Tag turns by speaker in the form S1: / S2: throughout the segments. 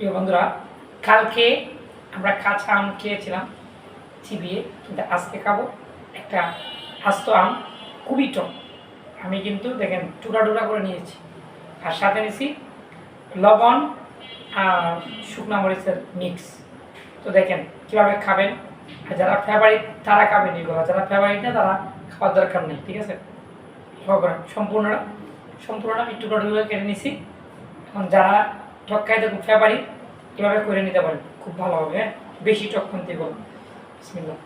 S1: প্রিয় বন্ধুরা, কালকে আমরা কাঁচা আম খেয়েছিলাম চিবিয়ে কিন্তু আজকে খাব একটা আস্ত আম খুবই টক। আমি কিন্তু দেখেন টুকরা টুকরা করে নিয়েছি। আর সাথে নিয়েছি লবণ আর শুকনা মরিচের মিক্স তো দেখেন কীভাবে খাবেন, আর যারা ফেভারিট তারা খাবেন এগুলো যারা ফেভারিট না, তারা খাওয়ার দরকার নেই, ঠিক আছে? করেন সম্পূর্ণটা আমি টুকরা টুকরা কেটে নিছি এখন যারা টক খাইতে খুব ফেভারিট এভাবে করে নিতে পারেন খুব ভালো হবে হ্যাঁ? বেশি টক বিসমিল্লাহ।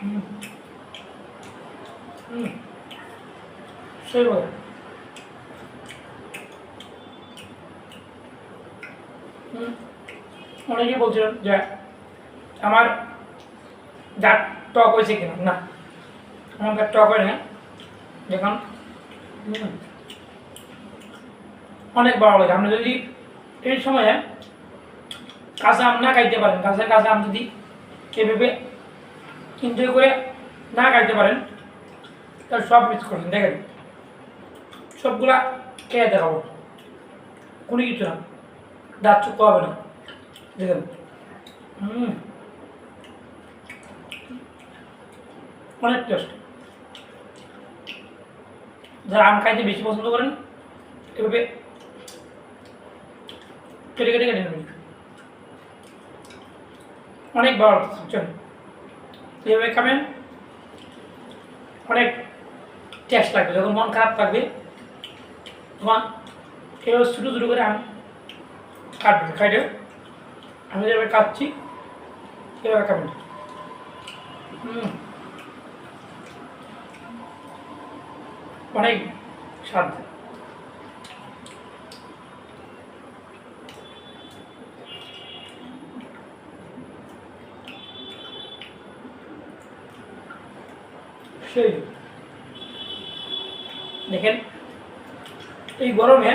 S1: হুম। হুম। সেই বলে অনেকে বলছিলেন যে আমার যা টক হয়েছে কিনা না। আমাদের টক হয় না যখন হুম, অনেক ভালো লাগে। আপনি যদি এই সময়ে কাঁচা আম না খাইতে পারেন, কাঁচা কাঁচা আম যদি এভাবে এনজয় করে না খাইতে পারেন, তাহলে সব মিস করবেন। দেখেন, সবগুলা খেয়ে দেখাবো। কোনো কিছু না। দাঁত চুক্ত হবে না। দেখেন, হুম, অনেক টেস্ট যারা আম খাইতে বেশি পছন্দ করেন, এভাবে কেটে কেটে কেটে নেবেন অনেক লাগছে বুঝছেন এভাবে খাবেন। অনেক টেস্ট লাগবে, যখন মন খারাপ থাকবে তখন এভাবে ছোটো ছোটো করে আমি কাটবেন খাইতে আমি যেভাবে কাটছি এভাবে খাবেন। অনেক স্বাদ। সেই দেখেন, এই গরমে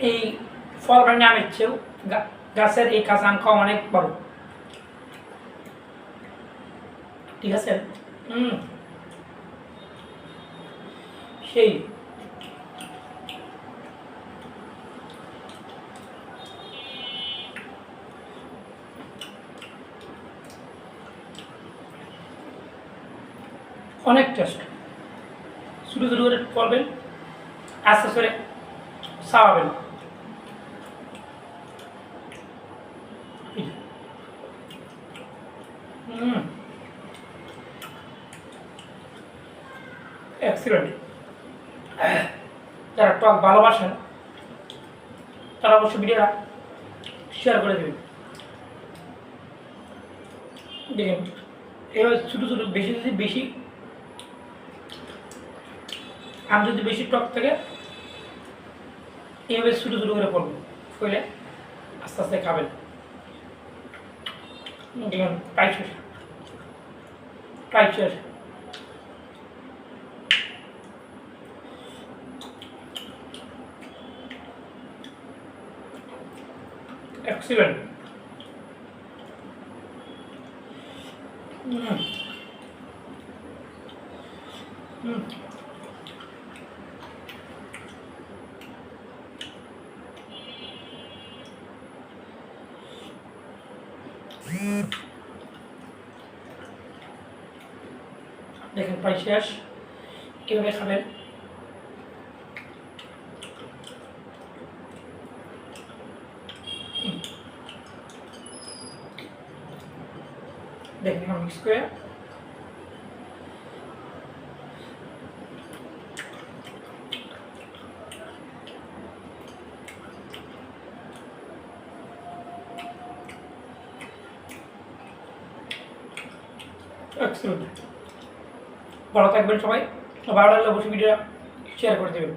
S1: এই ফল ভাঙে আমের গাছের এই কাঁচা আম অনেক বড় ঠিক আছে? হুম। সেই অনেক টেস্ট ছোটো ছোটো করে করবেন, আস্তে আস্তে এক্সিলেন্ট যারা টক ভালোবাসেন, তারা অবশ্যই ভিডিওটা শেয়ার করে দেবেন। দেখেন এবার ছোটো ছোটো বেশি যদি বেশি আম যদি বেশি টক থাকে, এইভাবে ছোটো ছোটো করে পড়বে ফলে আস্তে আস্তে খাবেন দেখুন প্রায় Excellent. Mm. Mm. দেখেন প্রায় শেষ কীভাবে খাবেন দেখেন মিক্স করে এক্সেলেন্ট ভালো থাকবেন সবাই। ভালো লাগলে অবশ্যই ভিডিও শেয়ার করে দেবেন।